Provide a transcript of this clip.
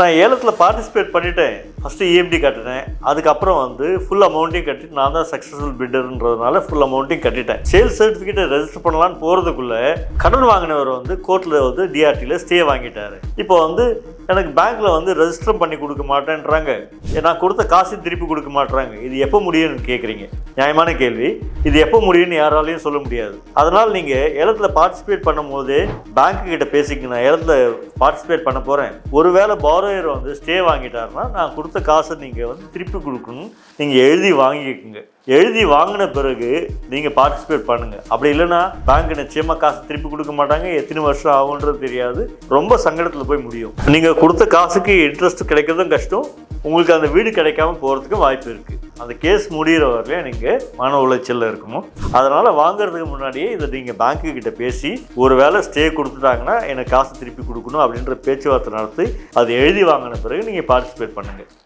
நான் ஏலத்தில் பார்ட்டிசிபேட் பண்ணிட்டேன். ஃபஸ்ட்டு இஎம்டி கட்டினேன். அதுக்கப்புறம் வந்து ஃபுல் அமௌண்ட்டையும் கட்டிட்டு நான் தான் சக்ஸஸ்ஃபுல் பிட்டருன்றதுனால ஃபுல் அமௌண்ட்டையும் கட்டிட்டேன். சேல்ஸ் சர்டிஃபிகேட்டை ரெஜிஸ்டர் பண்ணலான்னு போகிறதுக்குள்ளே கடன் வாங்கினவர் வந்து கோர்ட்டில் வந்து டிஆர்டியில் ஸ்டே வாங்கிட்டார். இப்போ வந்து எனக்கு பேங்க்கில் வந்து ரெஜிஸ்டர் பண்ணி கொடுக்க மாட்டேன்றாங்க. நான் கொடுத்த காசு திருப்பி கொடுக்க மாட்டேறாங்க. இது எப்போ முடியும்னு கேட்குறீங்க நியாயமான கேள்வி. இது எப்போ முடியும்னு யாராலையும் சொல்ல முடியாது. அதனால் நீங்கள் ஏலத்தில் பார்ட்டிசிபேட் பண்ணும்போதே பேங்க்கு கிட்ட பேசிக்க நான் ஏலத்தில் பார்ட்டிசிபேட் பண்ண போகிறேன் ஒருவேளை பாரோயர் வந்து ஸ்டே வாங்கிட்டாருன்னா நான் கொடுத்த காசை நீங்கள் வந்து திருப்பி கொடுக்கணும். நீங்கள் எழுதி வாங்கிக்கோங்க. எழுதி வாங்கின பிறகு நீங்கள் பார்ட்டிசிபேட் பண்ணுங்கள் அப்படி இல்லைன்னா பேங்க் நிச்சயமாக காசு திருப்பி கொடுக்க மாட்டாங்க. எத்தனை வருஷம் ஆகுன்றது தெரியாது. ரொம்ப சங்கடத்தில் போய் முடியும். நீங்கள் கொடுத்த காசுக்கு இன்ட்ரெஸ்ட் கிடைக்கிறதும் கஷ்டம். உங்களுக்கு அந்த வீடு கிடைக்காம போகிறதுக்கு வாய்ப்பு இருக்குது அந்த கேஸ் முடிகிற வரையிலும் நீங்கள் மன உளைச்சலில் இருக்கணும். அதனால் வாங்குறதுக்கு முன்னாடியே இதை நீங்கள் பேங்க்கு கிட்ட பேசி ஒரு வேளை ஸ்டே கொடுத்துட்டாங்கன்னா எனக்கு காசு திருப்பி கொடுக்கணும் அப்படின்ற பேச்சுவார்த்தை நடத்தி அதை எழுதி வாங்கின பிறகு நீங்கள் பார்ட்டிசிபேட் பண்ணுங்கள்